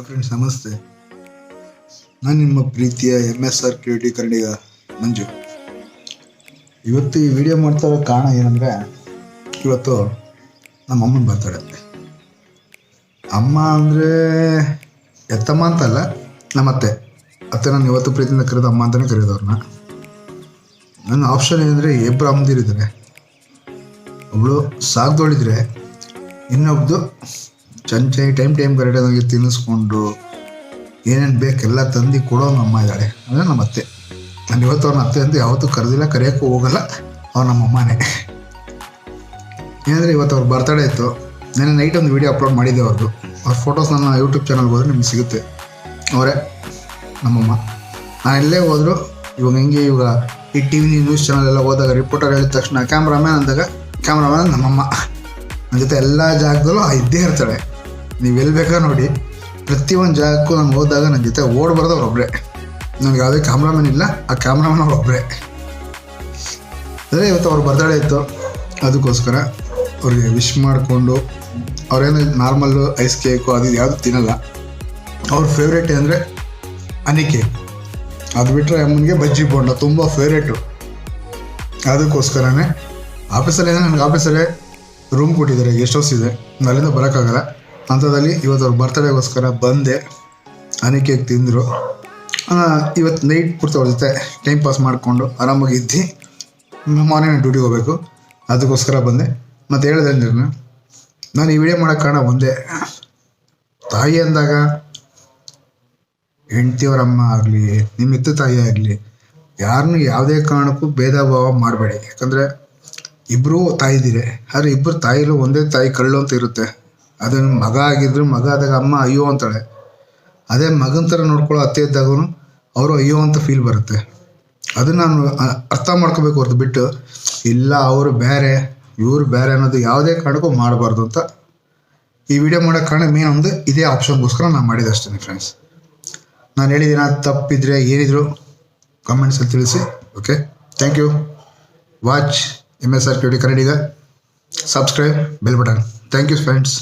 Friends ನಮಸ್ತೆ. ನಾನು ನಿಮ್ಮ ಪ್ರೀತಿಯ M S R ಕ್ರಿಯೇಟಿ Kannadiga Manju. ಇವತ್ತು ಈ ವಿಡಿಯೋ ಮಾಡ್ತಾ ಇರೋ ಕಾರಣ ಏನಂದರೆ, ಇವತ್ತು ನಮ್ಮ ಅಮ್ಮನ ಬರ್ತಾಳೆ ಅಮ್ಮ ಅಂದರೆ ಎತ್ತಮ್ಮ ಅಂತಲ್ಲ, ನಮ್ಮ ಅತ್ತೆ. ಅತ್ತೆ ನಾನು ಇವತ್ತು ಪ್ರೀತಿಯಿಂದ ಕರೆದ ಅಮ್ಮ ಅಂತಲೇ ಕರೆಯೋದವ್ರನ್ನ ನನ್ನ ಆಪ್ಷನ್ ಏನಂದರೆ ಇಬ್ಬರು ಅಮ್ಮದಿರಿದ್ದಾರೆ. ಒಬ್ಳು ಸಾಕ್ದೊಳಿದ್ರೆ, ಇನ್ನೊಬ್ದು ಚಂಚೆ ಟೈಮ್ ಟೈಮ್ ಕರೆಕ್ಟಾಗಿ ತಿನ್ನಿಸ್ಕೊಂಡು ಏನೇನು ಬೇಕೆಲ್ಲ ತಂದು ಕೊಡೋ ನಮ್ಮ ಇದ್ದಾಳೆ. ಅಂದರೆ ನಮ್ಮ ಅತ್ತೆ. ನಾನು ಇವತ್ತು ಅವ್ರನ್ನ ಅತ್ತೆ ಅಂತ ಯಾವತ್ತೂ ಕರೆದಿಲ್ಲ, ಕರೆಯೋಕ್ಕೂ ಹೋಗಲ್ಲ. ಅವ್ರು ನಮ್ಮ ಅಮ್ಮನೇ. ಏನಂದರೆ ಇವತ್ತು ಅವ್ರ ಬರ್ತಡೇ ಇತ್ತು. ನಾನು ನೈಟ್ ಒಂದು ವೀಡಿಯೋ ಅಪ್ಲೋಡ್ ಮಾಡಿದ್ದೆ ಅವ್ರದ್ದು ಅವ್ರ ಫೋಟೋಸ್ ನನ್ನ ಯೂಟ್ಯೂಬ್ ಚಾನಲ್ಗೆ ಹೋದ್ರೆ ನಿಮ್ಗೆ ಸಿಗುತ್ತೆ. ಅವರೇ, ನಮ್ಮಮ್ಮ. ನಾನು ಎಲ್ಲೇ ಹೋದ್ರು, ಇವಾಗ ಹೆಂಗೆ ಇವಾಗ ಈ ಟಿ ವಿ ನ್ಯೂಸ್ ಚಾನಲ್ ಎಲ್ಲ ಹೋದಾಗ ರಿಪೋರ್ಟರ್ ಹೇಳಿದ ತಕ್ಷಣ ಕ್ಯಾಮ್ರಾಮ್ಯಾನ್ ಅಂದಾಗ ಕ್ಯಾಮ್ರಾಮ್ಯಾನ್ ನಮ್ಮಮ್ಮ. ನನ್ನ ಜೊತೆ ಎಲ್ಲ ಜಾಗದಲ್ಲೂ ಇದ್ದೇ ಇರ್ತಾಳೆ. ನೀವು ಎಲ್ಲಿ ಬೇಕಾ ನೋಡಿ, ಪ್ರತಿಯೊಂದು ಜಾಗಕ್ಕೂ ನಾನು ಹೋದಾಗ ನನ್ನ ಜೊತೆ ಓಡ್ ಬರೋದು ಅವ್ರೊಬ್ಬರೇ ನನಗೆ ಯಾವುದೇ ಕ್ಯಾಮ್ರಾಮನ್ ಇಲ್ಲ, ಆ ಕ್ಯಾಮ್ರಾಮನ್ ಅವ್ರೊಬ್ಬರೇ ಅದೇ ಇವತ್ತು ಅವ್ರ ಬರ್ತಾಳೆ ಇತ್ತು. ಅದಕ್ಕೋಸ್ಕರ ಅವ್ರಿಗೆ ವಿಶ್ ಮಾಡಿಕೊಂಡು, ಅವ್ರೇನು ನಾರ್ಮಲ್ಲು ಐಸ್ ಕೇಕು ಅದು ಯಾವುದು ತಿನ್ನಲ್ಲ. ಅವ್ರ ಫೇವ್ರೇಟ್ ಅಂದರೆ ಹನಿ ಕೇಕ್ ಅದು ಬಿಟ್ಟರೆ ಅಮ್ಮನಿಗೆ ಬಜ್ಜಿ ಬೋಂಡ, ತುಂಬ ಫೇವ್ರೇಟು ಅದಕ್ಕೋಸ್ಕರನೇ ಆಫೀಸಲ್ಲಿ ನನಗೆ ಆಫೀಸಲ್ಲೇ ರೂಮ್ ಕೊಟ್ಟಿದ್ದಾರೆ ಗೆಸ್ಟ್ ಹೌಸ್ ಇದೆ. ಅಲ್ಲಿಂದ ಬರೋಕ್ಕಾಗಲ್ಲ. ಅಂಥದ್ದಲ್ಲಿ ಇವತ್ತು ಅವ್ರ ಬರ್ತಡೇಗೋಸ್ಕರ ಬಂದೆ. ಕೇಕ್ ತಿಂದರು. ಇವತ್ತು ನೈಟ್ ಪೂರ್ತಿ ಅವ್ರ ಜೊತೆ ಟೈಮ್ ಪಾಸ್ ಮಾಡಿಕೊಂಡು ಆರಾಮಾಗಿ ಇದ್ದು. ಮಾರ್ನಿಂಗ್ ಡ್ಯೂಟಿಗೆ ಹೋಗಬೇಕು. ಅದಕ್ಕೋಸ್ಕರ ಬಂದೆ. ಮತ್ತು ಹೇಳಿದೆ ಅಂದ್ರೆ ನಾನು ಈ ವಿಡಿಯೋ ಮಾಡೋಕ್ಕೆ ಕಾರಣ ಒಂದೇ. ತಾಯಿ ಅಂದಾಗ ಹೆಂಡ್ತಿಯವರಮ್ಮ ಆಗಲಿ ನಿಮ್ಮ ಎತ್ತು ತಾಯಿ ಆಗಲಿ ಯಾರನ್ನೂ ಯಾವುದೇ ಕಾರಣಕ್ಕೂ ಭೇದ ಭಾವ ಮಾಡಬೇಡಿ. ಯಾಕಂದರೆ ಇಬ್ಬರೂ ತಾಯಿದಿರೆ. ಆದರೆ ಇಬ್ಬರು ತಾಯಿಲೂ ಒಂದೇ ತಾಯಿ ಕಳ್ಳು ಅಂತ ಇರುತ್ತೆ. ಅದು ಮಗ ಆಗಿದ್ರು ಮಗ ಆದಾಗ ಅಮ್ಮ ಅಯ್ಯೋ ಅಂತಾಳೆ. ಅದೇ ಮಗನ ಥರ ನೋಡ್ಕೊಳ್ಳೋ ಅತ್ತೆ ಇದ್ದಾಗೂ ಅವರು ಅಯ್ಯೋ ಅಂತ ಫೀಲ್ ಬರುತ್ತೆ. ಅದನ್ನು ನಾನು ಅರ್ಥ ಮಾಡ್ಕೋಬೇಕು ಹೊರತು ಬಿಟ್ಟು, ಇಲ್ಲ ಅವರು ಬೇರೆ, ಇವರು ಬೇರೆ ಅನ್ನೋದು ಯಾವುದೇ ಕಾರಣಕ್ಕೂ ಮಾಡಬಾರ್ದು ಅಂತ ಈ ವಿಡಿಯೋ ಮಾಡೋ ಕಾರಣ ಮೇನ್ ಒಂದು ಇದೇ ಆಪ್ಷನ್ಗೋಸ್ಕರ ನಾನು ಮಾಡಿದೆ ಅಷ್ಟೇ ಫ್ರೆಂಡ್ಸ್ ನಾನು ಹೇಳಿದ್ದೀನ ತಪ್ಪಿದ್ರೆ ಏನಿದ್ರು ಕಮೆಂಟ್ಸಲ್ಲಿ ತಿಳಿಸಿ okay thank you watch M S R cutie Kannadiga subscribe bell button thank you friends